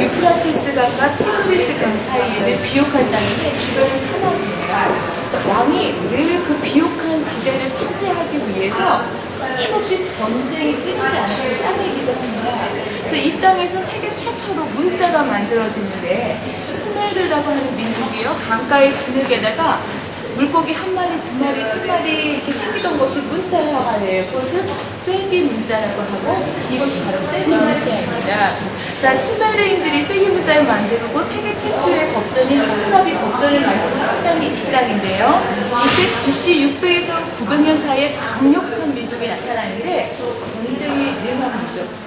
유프라티스강과 티그리스 강 사이에는 비옥한 땅인데 주변은 사막입니다. 왕이 늘 그 비옥한 지대를 차지하기 위해서 끊임없이 전쟁이 끊이지 않고 땅이기도 합니다. 그래서 이 땅에서 세계 최초로 문자가 만들어지는데 수메르라고 하는 민족이요 강가의 진흙에다가 물고기 한 마리, 두 마리, 세 마리 이렇게 생기던 것이 문자화예요. 그것을 쐐기 문자라고 하고 이것이 바로 쐐기 문자입니다. 자, 수메르인들이 쐐기 문자를 만들고 세계 최초의 법전인 하나비 법전을 만든 땅이 이 땅인데요. 이때 BC 600에서 900년 사이에 강력한 민족이 나타나는데 전쟁이 일어난 민족.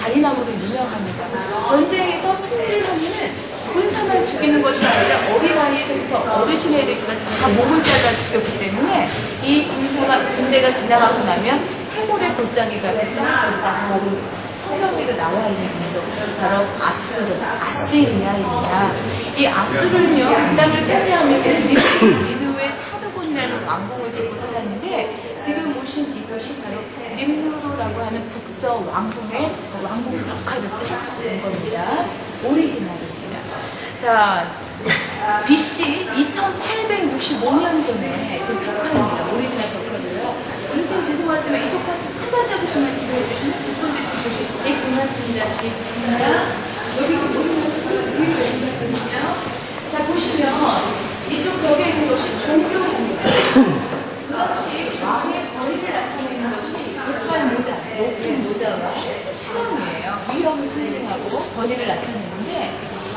잔인함으로 유명합니다. 전쟁에서 승리를 하면은 군사만 죽이는 것이 아니라 어르신에 이르기까지 다 몸을 잘라 죽였기 때문에 이 군사가 군대가 지나가고 나면 태물의 골짜기가. 바로 성경에도 나와 있는 민족 바로 아수르, 아스리아입니다. 이 아수르는요 그 땅을 차지하면서 니누의 사르곤이라는 왕궁을 짓고 살았는데 지금 보신 이곳이 바로 림누르라고 하는 북서 왕궁의 왕궁 역할을 뜻하는 겁니다. 오리지널입니다. 자, BC 2865년 전에 제 벽화입니다. 오리지널 벽화도요. 여러분 죄송하지만 이쪽 파트 한 가지만 기도해 주시면 직분들이 주실 수 네, 고맙습니다. 네, 고맙습니다. 여기 모든 것을 위로 해주거든요. 자, 보시면 이쪽 벽에 있는 것이 종교입니다. 그 당시 왕의 권위를 나타내는 것이 북한 모자, 높은 모자와 수령이에요. 위험을 상징하고 권위를 나타내는데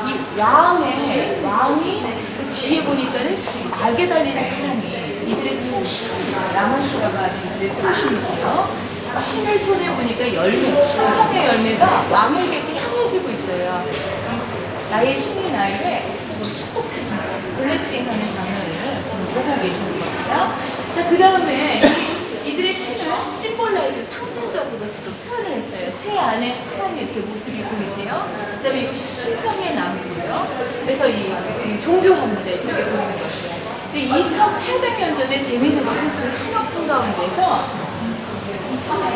이 왕의 왕이 그 뒤에 보니까는 날개 달리는 사람이 이들의 소신입니다. 라마슈라가 하는 이들의 소신이고요. 신의 손에 보니까 열매, 신성의 열매가 왕에게 이렇게 향해지고 있어요. 이 나의 신이 나에게 축복해주는 블레스팅 하는 장면을 지금 보고 계시는 겁니다. 자, 그 다음에 이들의 신을 심볼라이즈 상징적으로 지금 표현을 했어요. 새 안에 사람의 이렇게 모습이 보이지요. 그 다음에 이것이 신성의 나무고요. 그래서 이, 이 종교합니다. 이쪽에 보이는 것이. 근데 2800년 전에 재밌는 것은 그 산업 한가운데서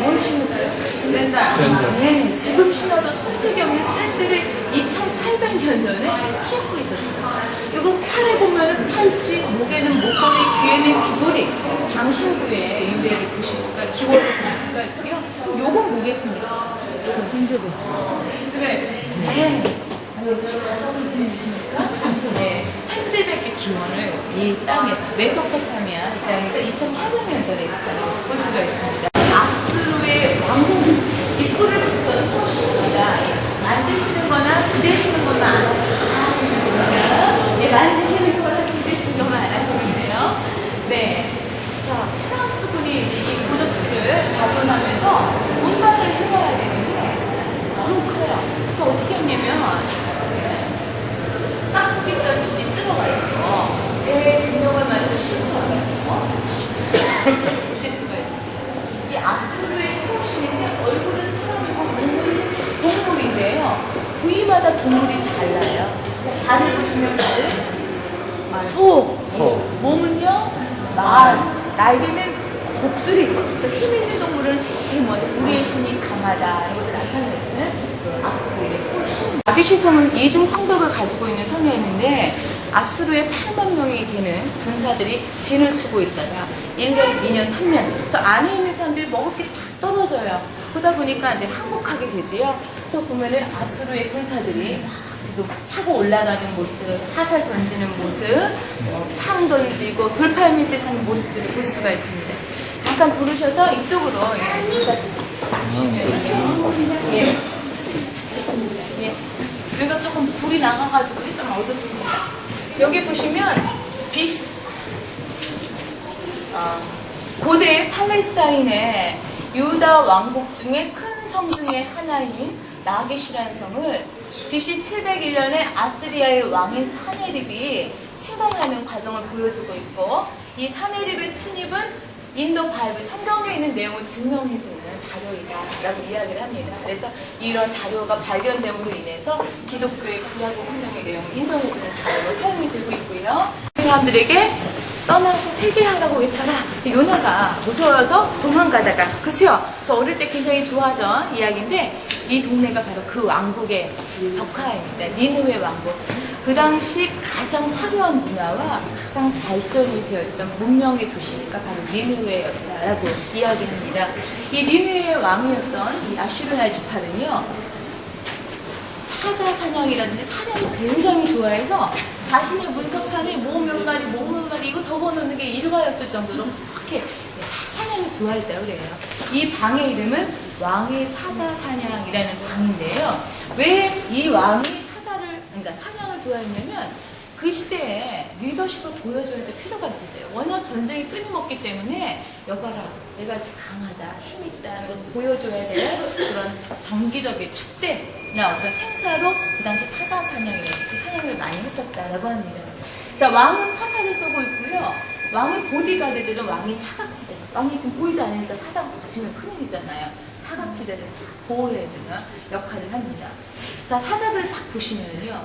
뭘 심었죠? 샌다. 네, 지금 신어도 손색이 없는 샌들을 2800년 전에 신고 있었어요. 그리고 팔에 보면은 팔찌, 목에는 목걸이, 귀에는 귀걸이, 장신구에 유래를 보실 수가, 기원을 보실 수가 있고요. 요건 뭐겠습니까? 근접은. 네. 이것이 가성스님이십니까? 네. 한대백의 기원을 이 땅에서, 메소포타미아 이 땅에서 2800년 전에 있었다는 것을 볼 수가 있습니다. 아스루의 왕궁, 입구를 붙던 소신입니다. 만드시는 거나 기대시는 것만 안다 하시면 됩니다. 예, 만지시는 거나 기대시는 것만 안 하시면 돼요. 네. 자, 프랑스군이 이 고적지를 발견하면서 운반을 해봐야 되는데 너무 커요. 그래서 어떻게 했냐면 깍두기 써듯이 쓸어가지고 내 균형을 맞춰 실수하면서 다시 붙여 보실 수가 있습니다. 이 아스트로의 수없이는데 얼굴은 사람이고 몸은 동물인데요. 부위마다 동물이 달라요. 자, 발을 보시면 발은 소, 몸은요 말, 날개는 독수리. 그래서 힘 있는 동물은 제일 먼저 우리의 신이 강하다. 이것을 나타내주는 아스트로의 소신. 아비시성은 이중 성벽을 가지고 있는 성이었는데 아스루의 8만 명이 되는 군사들이 진을 치고 있다가 1년, 2년, 3년. 그래서 안에 있는 사람들이 먹을 게 다 떨어져요. 그러다 보니까 이제 항복하게 되지요. 그래서 보면은 아스루의 군사들이 막 지금 타고 올라가는 모습, 화살 던지는 모습, 어, 창 던지고 돌팔미질 하는 모습들을 볼 수가 있습니다. 잠깐 돌으셔서 이쪽으로 예, 잠깐 보시면요. 예. 예. 여기가 조금 불이 나가가지고 좀 어둡습니다. 여기 보시면 빛, 아, 고대 팔레스타인의 유다 왕국 중에 큰 성 중에 하나인 나게시라는 성을 BC 701년에 아스리아의 왕인 사네립이 침범하는 과정을 보여주고 있고 이 사네립의 침입은 인도 바이블 성경에 있는 내용을 증명해주는 자료이다라고 이야기를 합니다. 그래서 이런 자료가 발견됨으로 인해서 기독교의 구약의 성경의 내용을 인정해주는 자료로 사용이 되고 있고요. 사람들에게 떠나서 회개하라고 외쳐라. 요나가 무서워서 도망가다가 그죠? 저 어릴 때 굉장히 좋아하던 이야기인데 이 동네가 바로 그 왕국의 벽화입니다. 니느웨 왕국. 그 당시 가장 화려한 문화와 가장 발전이 되었던 문명의 도시가 바로 니느웨였다라고 이야기합니다. 이 니느웨의 왕이었던 이 아슈르나지파는요. 사자 사냥이라든지 사냥을 굉장히 좋아해서 자신의 문서판에 뭐몇 마리, 뭐몇 마리 이거 적어놓는 게 일과였을 정도로 그렇게 사냥을 좋아했다고 그래요. 이 방의 이름은 왕의 사자 사냥이라는 방인데요. 왜 이 왕이 사자를, 그러니까 사냥을 좋아했냐면 그 시대에 리더십을 보여줘야 될 필요가 있었어요. 워낙 전쟁이 끊임없기 때문에 여봐라, 내가 강하다, 힘있다는 것을 보여줘야 될 그런 정기적인 축제나 어떤 행사로 그 당시 사자 사냥을 많이 했었다라고 합니다. 자, 왕은 화살을 쏘고 있고요. 왕의 보디가드들은 왕의 사각지대. 왕이 지금 보이지 않으니까 사자가 붙이면 큰일이잖아요. 사각지대를 다 보호해주는 역할을 합니다. 자, 사자들 딱 보시면요.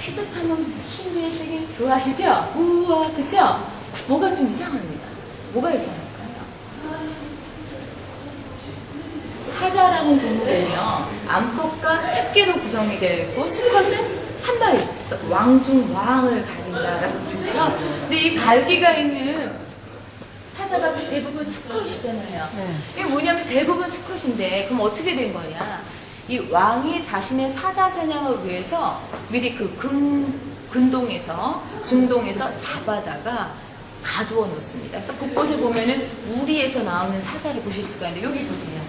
퀴즈 타면 신비의 세계 좋아하시죠? 우와, 그죠? 뭐가 좀 이상합니다. 뭐가 이상할까요? 사자라는 동물은요, 암컷과 새끼로 구성이 되어 있고, 수컷은 한 마리, 왕중 왕을 가린다라고 그러지요. 근데 이 갈기가 있는 사자가 대부분 수컷이잖아요. 이게 뭐냐면 대부분 수컷인데, 그럼 어떻게 된 거냐? 이 왕이 자신의 사자 사냥을 위해서 미리 그 근, 근동에서, 중동에서 잡아다가 가두어 놓습니다. 그래서 곳곳에 보면은 우리에서 나오는 사자를 보실 수가 있는데, 여기 보세요.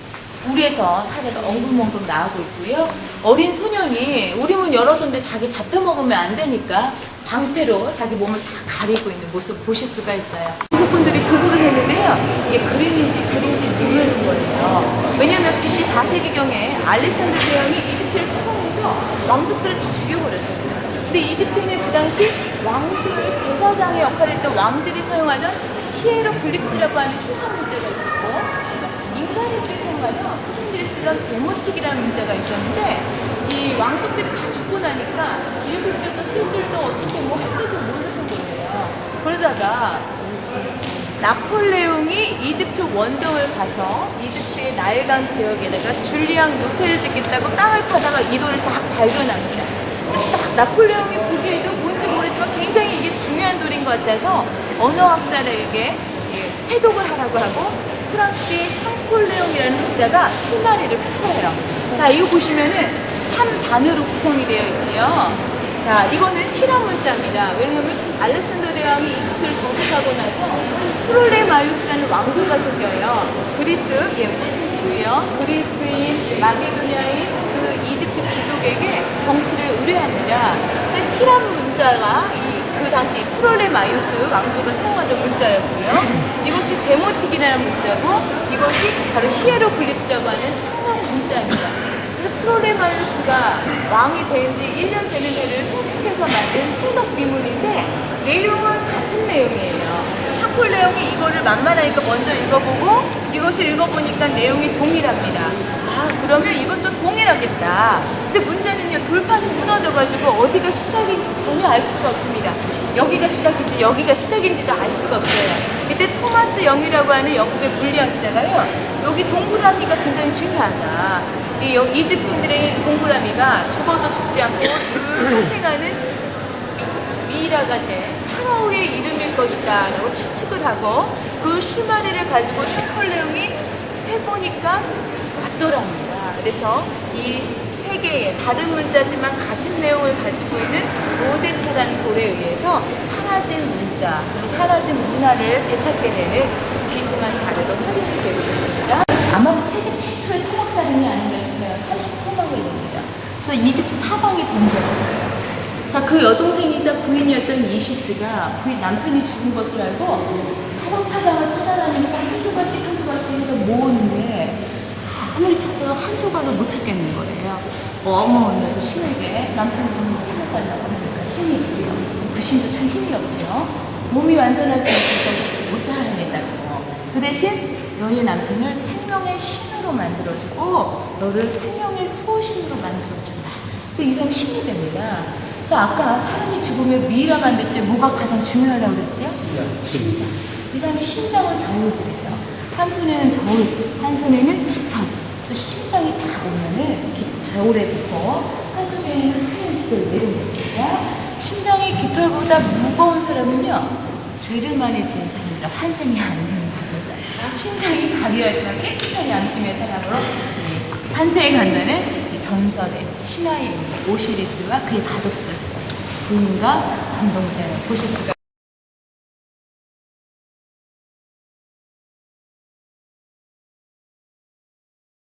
우리에서 사자가 엉금엉금 나오고 있고요. 어린 소년이 우리 문 열어줬는데 자기 잡혀 먹으면 안 되니까 방패로 자기 몸을 다 가리고 있는 모습 보실 수가 있어요. 한국 분들이 구글을 했는데요. 이게 그림인지 그림인지 모르는 거예요. 왜냐면 BC 4세기경에 알렉산더 대왕이 이집트를 침공해서 왕족들을 다 죽여버렸어요. 근데 이집트는 그 당시 왕들의 제사장의 역할을 했던 왕들이 사용하던 히에로글리프스라고 하는 수상 문제가 있었고 인간을 때 사용하는 후신들이 쓰던 데모틱이라는 문자가 있었는데 이 왕족들이 다 죽고 나니까 읽을 줄도 쓸 줄도 어떻게 뭐 할지도 모르는 거예요. 그러다가 나폴레옹이 이집트 원정을 가서 이집트의 나일강 지역에다가 줄리앙 요새를 짓겠다고 땅을 파다가 이도를 딱 발견합니다. 딱 나폴레옹이 보기에도 뭔지 모르지만 굉장히 이게 중요한 돌인 것 같아서 언어학자들에게 예, 해독을 하라고 하고 프랑스의 샹폴레옹이라는 학자가 실마리를 풀어요. 자, 이거 보시면은 3단으로 구성이 되어 있지요. 자, 이거는 히란 문자입니다. 왜냐하면 알렉산더 대왕이 이집트를 정복하고 나서 프롤레마이오스라는 왕조가 생겨요. 그리스, 예, 잠시만요. 그리스인, 마게도냐인 그 이집트 귀족에게 정치를 의뢰합니다. 그래서 히란 문자가 이, 그 당시 프롤레마이오스 왕조가 사용하던 문자였고요. 이것이 데모틱이라는 문자고 이것이 바로 히에로글리프스라고 하는 상형 문자입니다. 그래서 프롤레마이오스가 왕이 된 지 1년 되는 해를 송축해서 만든 소덕 비문인데 내용은 같은 내용이에요. 샤폴레옹이 이거를 만만하니까 먼저 읽어보고 이것을 읽어보니까 내용이 동일합니다. 아 그러면 이것도 동일하겠다. 근데 문제는요 돌판이 무너져가지고 어디가 시작인지 전혀 알 수가 없습니다. 여기가 시작인지 여기가 시작인지도 알 수가 없어요. 이때 토마스 영이라고 하는 영국의 물리학자가요 여기 동그라미가 굉장히 중요하다. 이 여- 이집트인들의 동그라미가 죽어도 죽지 않고 늘 탄생하는 미이라가 된 파라오의 이름일 것이다 라고 추측을 하고 그 실마리를 가지고 샤폴레옹이 해보니까 맞더랍니다. 그래서 이 세 개의 다른 문자지만 같은 내용을 가지고 있는 로제타라는 돌에 의해서 사라진 문자, 사라진 문화를 되찾게 되는 귀중한 자료로 활용이 되고 있습니다. 아마 세계 최초의 토막살인이 아닌가. 30토막을 냅니다. 그래서 이집트 사방에 던져요. 자, 그 여동생이자 부인이었던 이시스가 부인 남편이 죽은 것을 알고 사방팔방을 찾아다니면서 한 조각씩 한 조각씩 해서 모으는데 아무리 찾아도 한 조각을 못 찾겠는 거예요. 어머니에서 신에게 남편 좀 살려달라고 하니까 신이 있고요. 그 신도 참 힘이 없지요. 몸이 완전하지 않아서 못 살아내다고. 그 대신 너의 남편을 생명의 신으로 만들어주고 너를 생명의 소신으로 만들어준다. 그래서 이 사람 신이 됩니다. 그래서 아까 사람이 죽으면 미이라 만들 때 뭐가 가장 중요하다고 그랬죠? 심장. 이 사람이 심장은 저울질해요. 한 손에는 저울, 한 손에는 깃털. 심장이 다 기- 저울에 붙어 한 깃털 내려놓습니다. 심장이 깃털보다 무거운 사람은요, 죄를 많이 지은 사람이라 환생이 안 되는 겁니다. 심장이 가벼워지만 깨끗한 양심의 사람으로 이 환생에 간다는 이 전설의 신화의 인물 오시리스와 그의 가족들, 부인과 남동생을 보실 수가